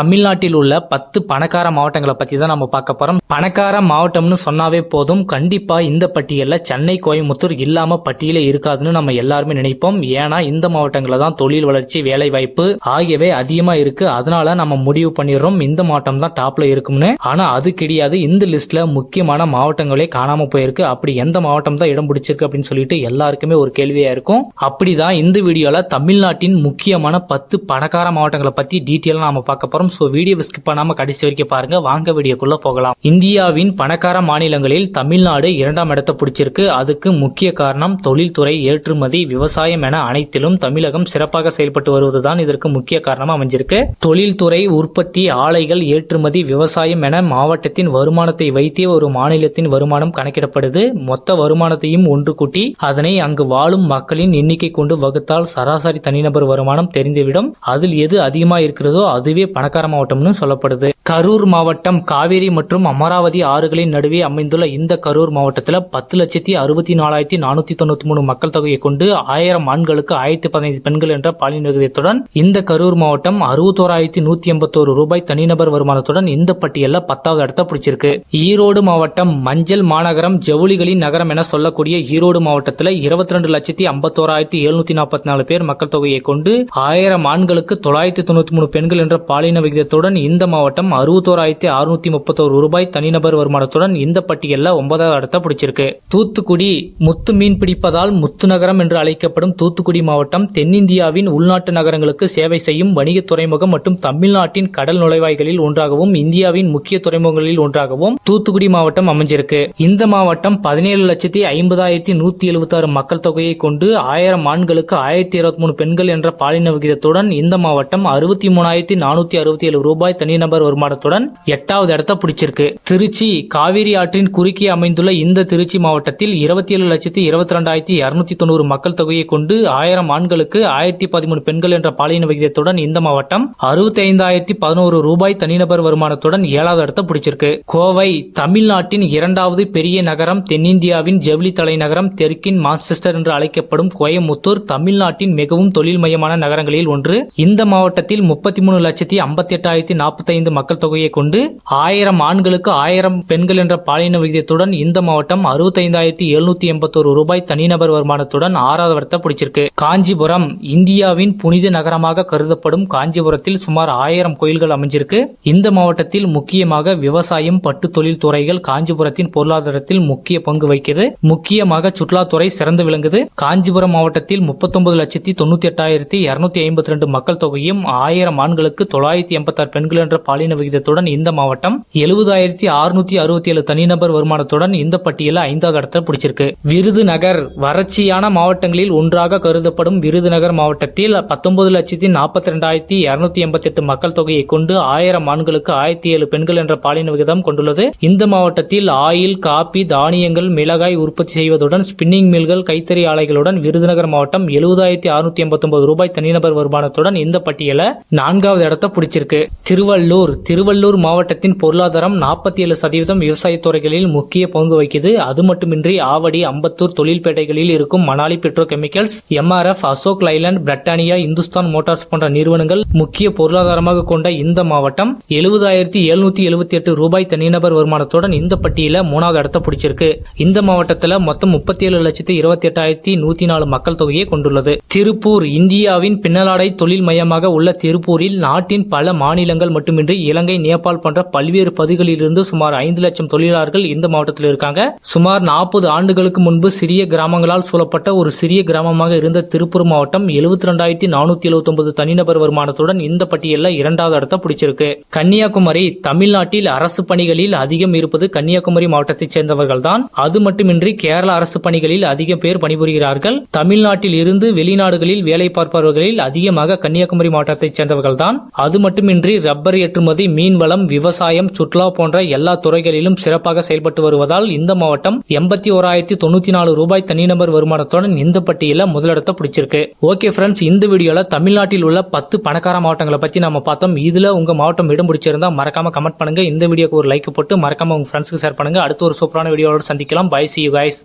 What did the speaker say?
தமிழ்நாட்டில் உள்ள பத்து பணக்கார மாவட்டங்களை பத்தி தான் நம்ம பார்க்க போறோம். பணக்கார மாவட்டம்னு சொன்னாவே போதும். கண்டிப்பா இந்த பட்டியலில் சென்னை கோயம்புத்தூர் இல்லாம பட்டியலே இருக்காதுன்னு நம்ம எல்லாருமே நினைப்போம். ஏன்னா இந்த மாவட்டங்கள தான் தொழில் வளர்ச்சி வேலை வாய்ப்பு ஆகியவை அதிகமா இருக்கு. அதனால நம்ம முடிவு பண்ணிடுறோம். இந்த மாவட்டம் தான் டாப்ல இருக்கும்னு. ஆனா அது கிடையாது. இந்த லிஸ்ட்ல முக்கியமான மாவட்டங்களே காணாம போயிருக்கு. அப்படி எந்த மாவட்டம் தான் இடம் பிடிச்சிருக்கு அப்படின்னு சொல்லிட்டு எல்லாருக்குமே ஒரு கேள்வியா இருக்கும். அப்படிதான் இந்த வீடியோல தமிழ்நாட்டின் முக்கியமான பத்து பணக்கார மாவட்டங்களை பத்தி டீட்டெயிலாக நாம பார்க்க போறோம் ஸோ வீடியோ ஸ்கிப் பண்ணாமல் கடைசி வரைக்கும் பாருங்க. வாங்க வீடியோக்குள்ளே போகலாம். இந்தியாவின் பணக்கார மாநிலங்களில் தமிழ்நாடு இரண்டாம் இடத்தை பிடிச்சிருக்கு. அதுக்கு முக்கிய காரணம் தொழில்துறை ஏற்றுமதி விவசாயம் என அனைத்திலும் தமிழகம் சிறப்பாக செயல்பட்டு வருவதுதான் இதற்கு முக்கிய காரணமாக அமைஞ்சிருக்கு. தொழில்துறை உற்பத்தி ஆலைகள் ஏற்றுமதி விவசாயம் என மாவட்டத்தின் வருமானத்தை வைத்தே ஒரு மாநிலத்தின் வருமானம் கணக்கிடப்படுது. மொத்த வருமானத்தையும் ஒன்று கூட்டி அதனை அங்கு வாழும் மக்களின் எண்ணிக்கை கொண்டு வகுத்தால் சராசரி தனிநபர் வருமானம் தெரிந்துவிடும். அதில் எது அதிகமா இருக்கிறதோ அதுவே பணக்கார மாவட்டம்னு சொல்லப்படுது. கரூர் மாவட்டம் காவேரி மற்றும் அமராவதி ஆறுகளின் நடுவே அமைந்துள்ள இந்த கரூர் மாவட்டத்தில் பத்து லட்சத்தி அறுபத்தி நாலாயிரத்தி நானூத்தி தொண்ணூத்தி மூணு மக்கள் தொகையை கொண்டு ஆயிரம் ஆண்களுக்கு ஆயிரத்தி பதினைந்து பெண்கள் என்ற பாலின விகிதத்துடன் இந்த கரூர் மாவட்டம் அறுபத்தோராயிரத்தி நூத்தி எண்பத்தோரு ரூபாய் தனிநபர் வருமானத்துடன் இந்த பட்டியலில் பத்தாவது இடத்தை பிடிச்சிருக்கு. ஈரோடு மாவட்டம் மஞ்சள் மாநகரம் ஜவுளிகளின் நகரம் என சொல்லக்கூடிய ஈரோடு மாவட்டத்தில் இருபத்தி ரெண்டு லட்சத்தி ஐம்பத்தோராயிரத்தி எழுநூத்தி நாற்பத்தி நாலு பேர் மக்கள் தொகையை கொண்டு ஆயிரம் ஆண்களுக்கு தொள்ளாயிரத்தி தொண்ணூத்தி மூணு பெண்கள் என்ற பாலின விகிதத்துடன் இந்த மாவட்டம் அறுபத்தோராயிரத்தி அறுநூத்தி முப்பத்தோரு ரூபாய் தனிநபர் வருமானத்துடன் இந்த பட்டியலில் ஒன்பதாவது இடத்தை பிடிச்சிருக்கு. தூத்துக்குடி முத்து மீன் பிடிப்பதால் முத்து நகரம் என்று அழைக்கப்படும் தூத்துக்குடி மாவட்டம் தென்னிந்தியாவின் உள்நாட்டு நகரங்களுக்கு சேவை செய்யும் வணிக துறைமுகம் மற்றும் தமிழ்நாட்டின் கடல் நுழைவாய்களில் ஒன்றாகவும் இந்தியாவின் முக்கிய துறைமுகங்களில் ஒன்றாகவும் தூத்துக்குடி மாவட்டம் அமைஞ்சிருக்கு. இந்த மாவட்டம் பதினேழு லட்சத்தி ஐம்பதாயிரத்தி நூத்தி எழுபத்தி ஆறு மக்கள் தொகையை கொண்டு ஆயிரம் ஆண்களுக்கு ஆயிரத்தி இருபத்தி மூணு பெண்கள் என்ற பாலின விகிதத்துடன் இந்த மாவட்டம் அறுபத்தி மூணாயிரத்தி நானூத்தி அறுபத்தி ஏழு ரூபாய் தனிநபர் வருமானத்துடன் எட்டாவது இடத்த பிடிச்சிருக்கு. திருச்சி காவிரி ஆற்றின் குறுக்கே அமைந்துள்ள இந்த திருச்சி மாவட்டத்தில் இருபத்தி ஏழு லட்சத்தி இருபத்தி ரெண்டாயிரத்தி இருநூத்தி தொண்ணூறு மக்கள் தொகையை கொண்டு ஆயிரம் ஆண்களுக்கு ஆயிரத்தி பதிமூணு பெண்கள் என்ற பாலின விகிதத்துடன் இந்த மாவட்டம் அறுபத்தி ஐந்தாயிரத்தி பதினோரு ரூபாய் தனிநபர் வருமானத்துடன் ஏழாவது இடத்தை பிடிச்சிருக்கு. கோவை தமிழ்நாட்டின் இரண்டாவது பெரிய நகரம் தென்னிந்தியாவின் ஜவுளி தலைநகரம் தெற்கின் மான்செஸ்டர் என்று அழைக்கப்படும் கோயமுத்தூர் தமிழ்நாட்டின் மிகவும் தொழில் மையமான நகரங்களில் ஒன்று. இந்த மாவட்டத்தில் முப்பத்தி மூணு லட்சத்தி ஐம்பத்தி எட்டாயிரத்தி நாற்பத்தி ஐந்து மக்கள் தொகையை கொண்டு ஆயிரம் ஆண்களுக்கு ஆயிரம் பெண்கள் என்ற பாலின விகிதத்துடன் இந்த மாவட்டம் அறுபத்தைந்தாயிரத்தி எழுநூத்தி எண்பத்தோரு ரூபாய் தனிநபர் வருமானத்துடன் ஆறாவது இடத்தை பிடிச்சிருக்கு. காஞ்சிபுரம் இந்தியாவின் புனித நகரமாக கருதப்படும் காஞ்சிபுரத்தில் சுமார் ஆயிரம் கோயில்கள் அமைஞ்சிருக்கு. இந்த மாவட்டத்தில் முக்கியமாக விவசாயம் பட்டு தொழில் துறைகள் காஞ்சிபுரத்தின் பொருளாதாரத்தில் முக்கிய பங்கு வகிக்கிறது. முக்கியமாக சுற்றுலாத்துறை சிறந்து விளங்குது. காஞ்சிபுரம் மாவட்டத்தில் முப்பத்தொன்பது லட்சத்தி தொண்ணூத்தி எட்டாயிரத்தி இருநூத்தி ஐம்பத்தி ரெண்டு மக்கள் தொகையும் ஆயிரம் ஆண்களுக்கு தொள்ளாயிரத்தி எண்பத்தாறு பெண்கள் என்ற பாலின விகிதத்துடன் இந்த மாவட்டம் எழுபதாயிரத்தி அறுநூத்தி அறுபத்தி ஏழு தனிநபர் வருமானத்துடன் இந்த பட்டியலில் ஐந்தாவது இடத்தை பிடிச்சிருக்கு. விருதுநகர் வறட்சியான மாவட்டங்களில் ஒன்றாக கருதப்படும் விருதுநகர் மாவட்டத்தில் பத்தொன்பது லட்சத்தி நாற்பத்தி ரெண்டாயிரத்தி இருநூத்தி எண்பத்தி எட்டு மக்கள் தொகையை கொண்டு ஆயிரம் ஆண்களுக்கு ஆயிரத்தி ஏழு பெண்கள் என்ற பாலின விகிதம் கொண்டுள்ளது. இந்த மாவட்டத்தில் ஆயில் காபி தானியங்கள் மிளகாய் உற்பத்தி செய்வதுடன் ஸ்பின்னிங் மில்கள் கைத்தறி ஆலைகளுடன் விருதுநகர் மாவட்டம் எழுபதாயிரத்தி அறுநூத்தி எண்பத்தி ரூபாய் தனிநபர் வருமானத்துடன் இந்த பட்டியலை நான்காவது இடத்தை பிடிச்சிருக்கு. திருவள்ளூர் திருவள்ளூர் மாவட்டத்தின் பொருளாதாரம் நாற்பத்தி ஏழு சதவீதம் விவசாயத் துறைகளில் முக்கிய பங்கு வகிக்குது. அது மட்டுமின்றி ஆவடி அம்பத்தூர் தொழில்பேட்டைகளில் இருக்கும் Manali Petrochemicals MRF Ashok Leyland Britannia Hindustan Motors போன்ற நிறுவனங்கள் முக்கிய பொருளாதாரமாக கொண்ட இந்த மாவட்டம். எழுபதாயிரத்தி எழுநூத்தி எழுபத்தி எட்டு ரூபாய் தனிநபர் வருமானத்துடன் இந்த பட்டியல மூணாவது இடத்தை பிடிச்சிருக்கு. இந்த மாவட்டத்தில் மொத்தம் முப்பத்தி ஏழு லட்சத்தி இருபத்தி எட்டாயிரத்தி நூத்தி நாலு மக்கள் தொகையை கொண்டுள்ளது. திருப்பூர் இந்தியாவின் பின்னலாடை தொழில் மையமாக உள்ள திருப்பூரில் நாட்டின் பல மாநிலங்கள் மட்டுமின்றி இலங்கை நேபாள் போன்ற பல்வேறு பகுதிகளிலிருந்து சுமார் ஐந்து லட்சம் தொழிலாளர்கள் இந்த மாவட்டத்தில் இருக்காங்க. சுமார் நாற்பது ஆண்டுகளுக்கு முன்பு சிறிய கிராமங்களால் சூழப்பட்ட ஒரு சிறிய கிராமமாக இருந்த திருப்பூர் மாவட்டம் எழுபத்தி ரெண்டாயிரத்தி நானூத்தி எழுபத்தி ஒன்பது தனிநபர் வருமானத்துடன் இந்த பட்டியலில் இரண்டாவது இடத்தை பிடிச்சிருக்கு. கன்னியாகுமரி தமிழ்நாட்டில் அரசு பணிகளில் அதிகம் இருப்பது கன்னியாகுமரி மாவட்டத்தைச் சேர்ந்தவர்கள் தான் அது மட்டுமின்றி கேரள அரசு பணிகளில் அதிக பேர் பணிபுரிகிறார்கள். தமிழ்நாட்டில் இருந்து வெளிநாடுகளில் வேலை பார்ப்பவர்களில் அதிகமாக கன்னியாகுமரி மாவட்டத்தைச் சேர்ந்தவர்கள் தான் அது மட்டுமின்றி ரப்பர் ஏற்றுமதி மீன்வளம் விவசாயம் சுற்றுலா போன்ற எல்லா துறைகளிலும் சிறப்பாக செயல்பட்டு வருவதால் இந்த மாவட்டம் எண்பத்தி ஓராயிரத்தி தொண்ணூத்தி நாலு ரூபாய் தனிநபர் வருமானத்துடன் இந்த பட்டியல முதலிடத்தை பிடிச்சிருக்கு. ஓகே ஃப்ரெண்ட்ஸ் இந்த வீடியோல தமிழ்நாட்டில் உள்ள பத்து பணக்கார மாவட்டங்களை பத்தி நம்ம பார்த்தோம். இதுல உங்க மாவட்டம் இடம் பிடிச்சிருந்தா மறக்காம கமெண்ட் பண்ணுங்க. இந்த வீடியோக்கு ஒரு லைக் போட்டு மறக்காம உங்க ஃப்ரெண்ட்ஸ்க்கு ஷேர் பண்ணுங்க. அடுத்த ஒரு சூப்பரான வீடியோவோட சந்திக்கலாம். By C you guys